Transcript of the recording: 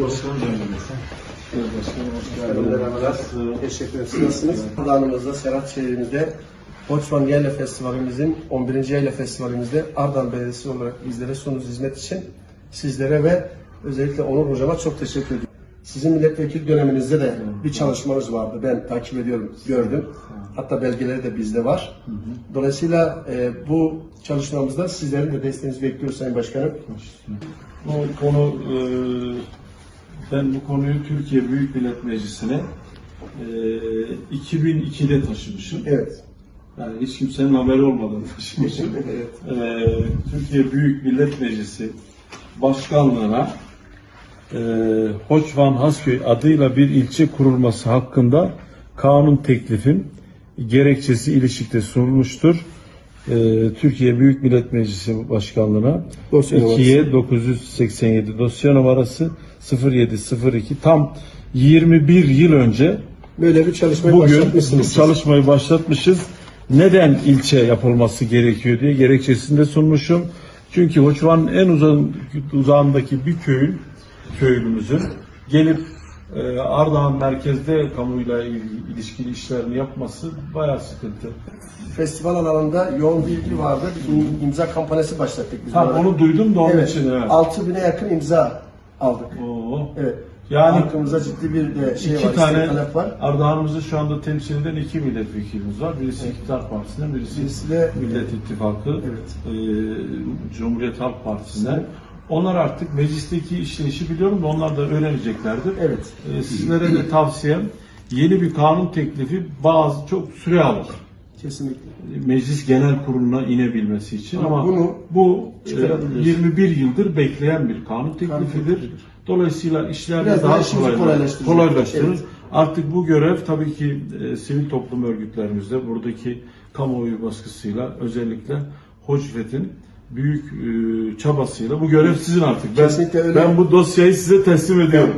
Başkanım Merhabalar. Teşekkür ederiz. Nasılsınız? Alanımızda, Serhat şehrimizde Koçman Yayla Festivalimizin 11. Yayla Festivalimizde Ardahan Belediyesi olarak bizlere sunduğunuz hizmet için sizlere ve özellikle Onur Hocama çok teşekkür ediyorum. Sizin milletvekili döneminizde de bir çalışmanız vardı. Ben takip ediyorum, gördüm. Hatta belgeleri de bizde var. Dolayısıyla e, bu çalışmamızda sizlerin de desteğinizi bekliyoruz Sayın Başkanım. Bu konu e, ben bu konuyu Türkiye Büyük Millet Meclisi'ne e, 2002'de taşımışım. Evet. Yani hiç kimsenin haberi olmadan taşımışım. evet. e, Türkiye Büyük Millet Meclisi Başkanlığı'na e, Hoçvan Hasköy adıyla bir ilçe kurulması hakkında kanun teklifim gerekçesi ilişkide sunulmuştur. E, Türkiye Büyük Millet Meclisi Başkanlığı'na Dosya numarası. 2'ye 987 dosya numarası 0702 tam 21 yıl önce Böyle bir çalışmayı Bugün başlatmışsınız çalışmayı başlatmışız. Neden ilçe yapılması gerekiyor diye gerekçesini de sunmuşum. Çünkü Hoçvan'ın en uzun, uzağındaki bir köyün, köylümüzün gelip Ardahan merkezde kamuyla il- ilişkili işlerini yapması bayağı sıkıntı. Festival alanında yoğun bir ilgi vardı. İm- imza kampanyası başlattık biz. Ha, onu duydum da onun evet. için. Evet. 6000'e yakın imza aldık. Oo. Evet. Yani Halkımıza ciddi bir de şey iki var, tane talep var. Ardahan'ımızı şu anda temsil eden iki milletvekilimiz var. Birisi İktidar Partisi'nden, birisi, Birisi de- Millet İttifakı, Evet. e, Cumhuriyet Halk Partisi'nden. Onlar artık meclisteki işleyişi biliyorum da onlar da öğreneceklerdir. Evet. E, sizlere de tavsiyem yeni bir kanun teklifi bazı çok süre alır. Kesinlikle. Meclis Genel Kurulu'na inebilmesi için Ama ama, bunu bu e, çıkarabiliriz. 21 yıldır bekleyen bir kanun teklifidir. teklifidir. Dolayısıyla işler Biraz daha daha işimizi kolay- kolaylaştıracak. kolaylaştırır. Evet. Artık bu görev tabii ki e, sivil toplum örgütlerimizde buradaki kamuoyu baskısıyla özellikle Hoçvet'in büyük e, çabasıyla bu görev sizin artık. Ben, Kesinlikle öyle. ben bu dosyayı size teslim ediyorum.